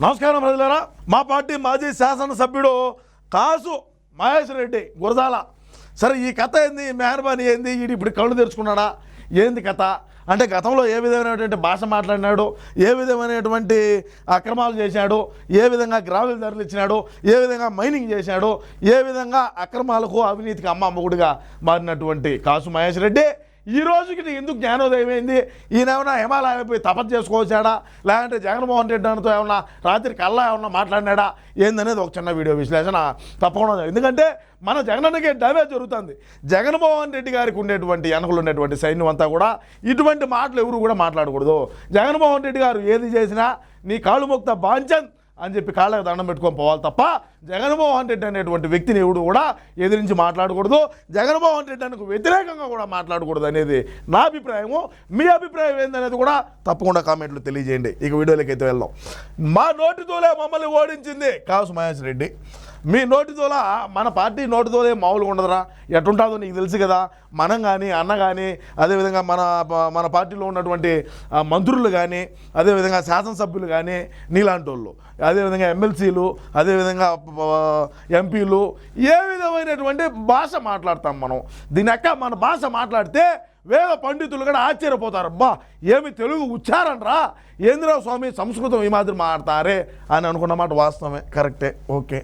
నమస్కారం ప్రజలరా మా పార్టీ మాజీ శాసనసభ్యుడు కాసు మహేష్ రెడ్డి గురజాల. సరే ఈ కథ ఏంది? మెహర్బానీ ఏంది? ఈడు ఇప్పుడు కళ్ళు తెరుచుకున్నాడా? ఏంది కథ? అంటే గతంలో ఏ విధమైనటువంటి భాష మాట్లాడినాడు? ఏ విధమైనటువంటి అక్రమాలు చేశాడు? ఏ విధంగా గ్రావెల్ ధరలు ఇచ్చినాడు? ఏ విధంగా మైనింగ్ చేశాడు? ఏ విధంగా అక్రమాలకు అవినీతికి అమ్మ అమ్మగుడిగా మారినటువంటి కాసు మహేష్ రెడ్డి? ఈ రోజుకి నీకు ఎందుకు జ్ఞానోదయం అయింది? ఈయన ఏమన్నా హిమాలయం పోయి తపస్సు చేసుకోవచ్చాడా లేదంటే జగన్మోహన్ రెడ్డి అన్నతో ఏమన్నా రాత్రి కల్లా ఏమన్నా మాట్లాడినాడా? ఏందనేది ఒక చిన్న వీడియో విశ్లేషణ తప్పకుండా ఎందుకంటే మన జగనన్నకి డ్యామేజ్ జరుగుతుంది. జగన్మోహన్ రెడ్డి గారికి ఉండేటువంటి వెనకలు ఉండేటువంటి సైన్యం అంతా కూడా ఇటువంటి మాటలు ఎవరు కూడా మాట్లాడకూడదు. జగన్మోహన్ రెడ్డి గారు ఏది చేసినా నీ కాళ్ళు ముక్త బాంచన్. అని చెప్పి కాళ్ళకి దండం పెట్టుకొని పోవాలి తప్ప జగన్మోహన్ రెడ్డి అనేటువంటి వ్యక్తిని ఎవడు కూడా ఎదిరించి మాట్లాడకూడదు. జగన్మోహన్ రెడ్డి అనకు వ్యతిరేకంగా కూడా మాట్లాడకూడదు అనేది నా అభిప్రాయము. మీ అభిప్రాయం ఏందనేది కూడా తప్పకుండా కామెంట్లు తెలియజేయండి. ఇక వీడియోలోకి అయితే వెళ్దాం. మా నోటితోలే మమ్మల్ని ఓడించింది. కాసు మహేష్ రెడ్డి. మీ నోటితోల మన పార్టీ నోటితోలే మామూలుగా ఉండదురా. ఎట్టుంటుందో నీకు తెలుసు కదా. మనం కానీ అన్న కానీ అదేవిధంగా మన మన పార్టీలో ఉన్నటువంటి మంత్రులు కానీ అదేవిధంగా శాసనసభ్యులు కానీ నీలాంటి వాళ్ళు అదేవిధంగా ఎమ్మెల్సీలు అదేవిధంగా ఎంపీలు ఏ విధమైనటువంటి భాష మాట్లాడతాం మనం. దీని అక్క మన భాష మాట్లాడితే వేద పండితులు కూడా ఆశ్చర్యపోతారు. అబ్బా ఏమి తెలుగు ఉచ్చారనరా ఏంద్రా స్వామి సంస్కృతం ఈ మాదిరి మాట్లాడతారే? అని అనుకున్నమాట వాస్తవమే. కరెక్టే. ఓకే.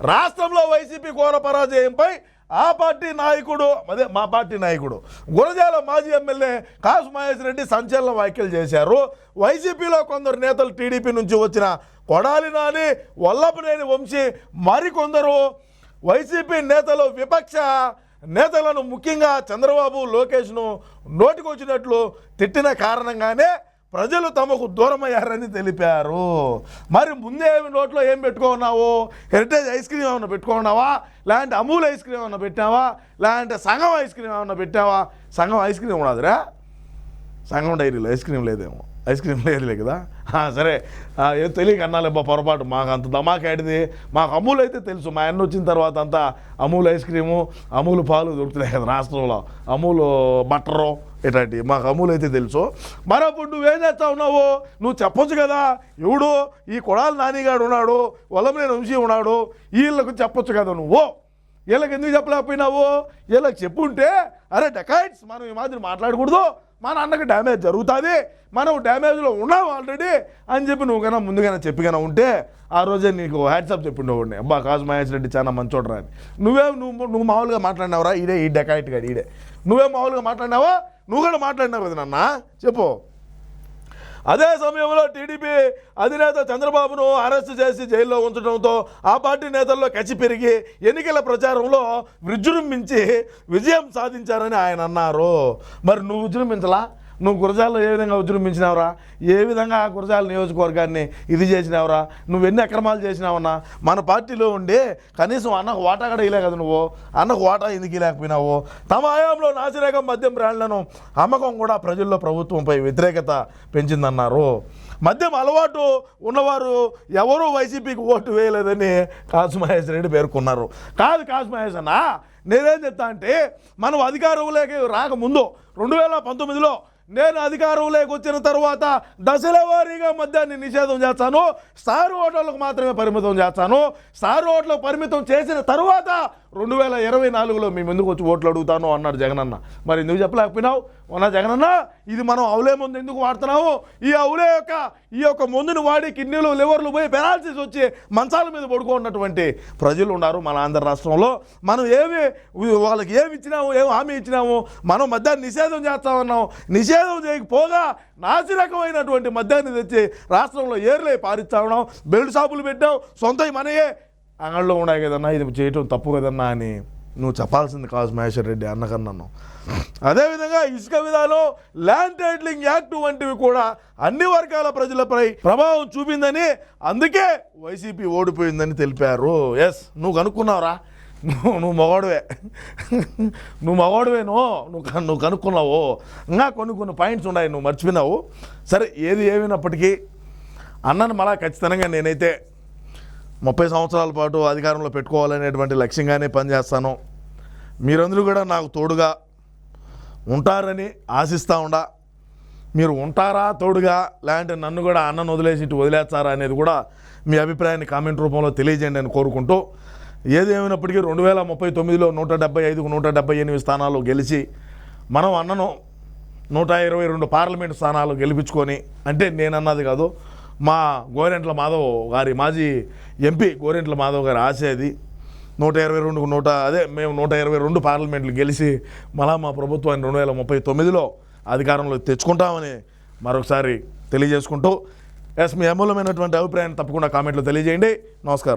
రాష్ట్రంలో వైసీపీ ఘోర పరాజయంపై ఆ పార్టీ నాయకుడు అదే మా పార్టీ నాయకుడు గురజాల మాజీ ఎమ్మెల్యే కాసు మహేష్ రెడ్డి సంచలన వ్యాఖ్యలు చేశారు. వైసీపీలో కొందరు నేతలు టీడీపీ నుంచి వచ్చిన కొడాలి నాని వల్లభనేని వంశీ మరికొందరు వైసీపీ నేతలు విపక్ష నేతలను ముఖ్యంగా చంద్రబాబు లోకేష్ను నోటికొచ్చినట్లు తిట్టిన కారణంగానే ప్రజలు తమకు దూరమయ్యారని తెలిపారు. మరి ముందే నోట్లో ఏం పెట్టుకున్నావు? హెరిటేజ్ ఐస్ క్రీమ్ ఏమన్నా పెట్టుకున్నావా? లేదంటే అమూల్ ఐస్ క్రీమ్ ఏమన్నా పెట్టావా లేదంటే సంగం ఐస్ క్రీమ్ ఏమన్నా పెట్టావా సంగం ఐస్ క్రీమ్ ఉండదురా. సంగం డైరీలో ఐస్ క్రీమ్ లేదేమో. ఐస్ క్రీమ్ లేదులే కదా? సరే. ఏం తెలియక అన్నాలేబ్బా పొరపాటు. మాకు అంత ధమాకాడిది మాకు అమూల్ అయితే తెలుసు. మా అన్న వచ్చిన తర్వాత అంతా అమూల్ ఐస్ క్రీము అమూల్ పాలు దొరుకుతున్నాయి కదా రాష్ట్రంలో. అమూల్ బట్టరు ఇట్లాంటి మాకు అమూల్ అయితే తెలుసు. మరప్పుడు నువ్వేం చేస్తా ఉన్నావు? నువ్వు చెప్పొచ్చు కదా? ఎవడు? ఈ కొడాలి నానిగాడు ఉన్నాడు. వల్లమనేని వంశీ ఉన్నాడు. వీళ్ళకు చెప్పొచ్చు కదా నువ్వు? వీళ్ళకి ఎందుకు చెప్పలేకపోయినావు? వీళ్ళకి చెప్పుంటే అరే డెకాయిట్స్. మనం ఈ మాదిరి మాట్లాడకూడదు. మా నాన్నకి డ్యామేజ్ జరుగుతుంది. మనం డ్యామేజ్లో ఉన్నావు ఆల్రెడీ అని చెప్పి నువ్వు కన్నా ముందుగానే చెప్పిగానే ఉంటే ఆ రోజే నీకు హ్యాట్సాప్ చెప్పిండేవాడిని అబ్బా కాజు మహేష్ రెడ్డి చాలా మంచోడరా అని. నువ్వే నువ్వు నువ్వు మామూలుగా మాట్లాడినావురా? ఈడే ఈ డెకాయిట్ గాడు ఈడే నువ్వే మామూలుగా మాట్లాడినావా? నువ్వు కూడా మాట్లాడినావు కదా నాన్న. చెప్పు. అదే సమయంలో టీడీపీ అధినేత చంద్రబాబును అరెస్ట్ చేసి జైల్లో ఉంచడంతో ఆ పార్టీ నేతల్లో కచ్చి పెరిగి ఎన్నికల ప్రచారంలో విజృంభించి విజయం సాధించారని ఆయన అన్నారు. మరి నువ్వు విజృంభించలా? నువ్వు గురజాల్లో ఏ విధంగా విజృంభించినావురా ఏ విధంగా ఆ గురజాల నియోజకవర్గాన్ని ఇది చేసినావురా? నువ్వు ఎన్ని అక్రమాలు చేసినావన్నా? మన పార్టీలో ఉండి కనీసం అన్నకు వాటా కూడా ఇలే కదా నువ్వు. అన్నకు వాటా ఎందుకు లేకపోయినావు తమ హయాంలో నాసిరేగం మద్యం బ్రాండ్లను అమ్మకం కూడా ప్రజల్లో ప్రభుత్వంపై వ్యతిరేకత పెంచిందన్నారు. మద్యం అలవాటు ఉన్నవారు ఎవరూ వైసీపీకి ఓటు వేయలేదని కాసు మహేష్ రెడ్డి పేర్కొన్నారు. కాదు కాసు మహేష్ అన్న నేనేం చెప్తా అంటే మనం అధికారంలోకి రాకముందు రెండు వేల పంతొమ్మిదిలో నేను అధికారంలోకి వచ్చిన తర్వాత దశల వారీగా మద్యాన్ని నిషేధం చేస్తాను. స్టార్ హోటళ్ళకు మాత్రమే పరిమితం చేస్తాను. స్టార్ హోటళ్ళకు పరిమితం చేసిన తర్వాత రెండు వేల ఇరవై నాలుగులో మీ ముందుకు వచ్చి ఓట్లు అడుగుతాను అన్నాడు జగనన్న. మరి ఎందుకు చెప్పలేకపోయినావు? ఉన్న జగనన్న ఇది మనం అవులే ముందు ఎందుకు వాడుతున్నాము ఈ అవులే యొక్క ఈ యొక్క మందును వాడి కిడ్నీలు లివర్లు పోయి పెరాల్సిస్ వచ్చి మంచాల మీద పడుకున్నటువంటి ప్రజలు ఉన్నారు మన ఆంధ్ర రాష్ట్రంలో. మనం ఏమి వాళ్ళకి ఏమి ఇచ్చినాము ఏమి హామీ ఇచ్చినాము? మనం మద్యాన్ని నిషేధం చేస్తామన్నాం నిషేధం చేయకపోగా నాసిరకమైనటువంటి మద్యాన్ని తెచ్చి రాష్ట్రంలో ఏర్లే పారిస్తా ఉన్నాం. బెల్ట్ షాపులు పెట్టాం. సొంత మనయే. అంగళ్ళలో ఉన్నాయి కదన్నా ఇది చేయటం తప్పు కదన్నా అని నువ్వు చెప్పాల్సింది కాదు మహేశ్వర్ రెడ్డి అన్నకన్నాను. అదేవిధంగా ఇసుక విధానం ల్యాండ్ టైటిలింగ్ యాక్ట్ వంటివి కూడా అన్ని వర్గాల ప్రజలపై ప్రభావం చూపిందని అందుకే వైసీపీ ఓడిపోయిందని తెలిపారు. ఎస్ నువ్వు కనుక్కున్నావురా. నువ్వు నువ్వు మగవాడువే. నువ్వు మగవాడువేనో నువ్వు. నువ్వు కనుక్కున్నావు. ఇంకా కొన్ని కొన్ని పాయింట్స్ ఉన్నాయి నువ్వు మర్చిపోయినావు. సరే ఏది ఏమైనప్పటికీ అన్నను మళ్ళా ఖచ్చితంగా నేనైతే ముప్పై సంవత్సరాల పాటు అధికారంలో పెట్టుకోవాలనేటువంటి లక్ష్యంగానే పనిచేస్తాను. మీరందరూ కూడా నాకు తోడుగా ఉంటారని ఆశిస్తూ ఉండా. మీరు ఉంటారా తోడుగా లేదంటే నన్ను కూడా అన్నను వదిలేసి ఇటు వదిలేస్తారా అనేది కూడా మీ అభిప్రాయాన్ని కామెంట్ రూపంలో తెలియజేయండి అని కోరుకుంటూ ఏదేమైనప్పటికీ రెండు వేల ముప్పై తొమ్మిదిలో నూట డెబ్బై ఐదుకు నూట డెబ్బై ఎనిమిది స్థానాలు గెలిచి మనం అన్నను నూట ఇరవై రెండు పార్లమెంట్ స్థానాలు గెలిపించుకొని అంటే నేను అన్నది కాదు మా గోరెంట్ల మాధవ్ గారి మాజీ ఎంపీ గోరెంట్ల మాధవ్ గారి ఆశ అది నూట ఇరవై రెండుకు నూట అదే మేము నూట ఇరవై రెండు పార్లమెంట్లు గెలిచి మళ్ళా మా ప్రభుత్వాన్ని రెండు వేల ముప్పై తొమ్మిదిలో అధికారంలో తెచ్చుకుంటామని మరొకసారి తెలియజేసుకుంటూ ఎస్ మీ అమూల్యమైనటువంటి అభిప్రాయాన్ని తప్పకుండా కామెంట్లో తెలియజేయండి. నమస్కారం.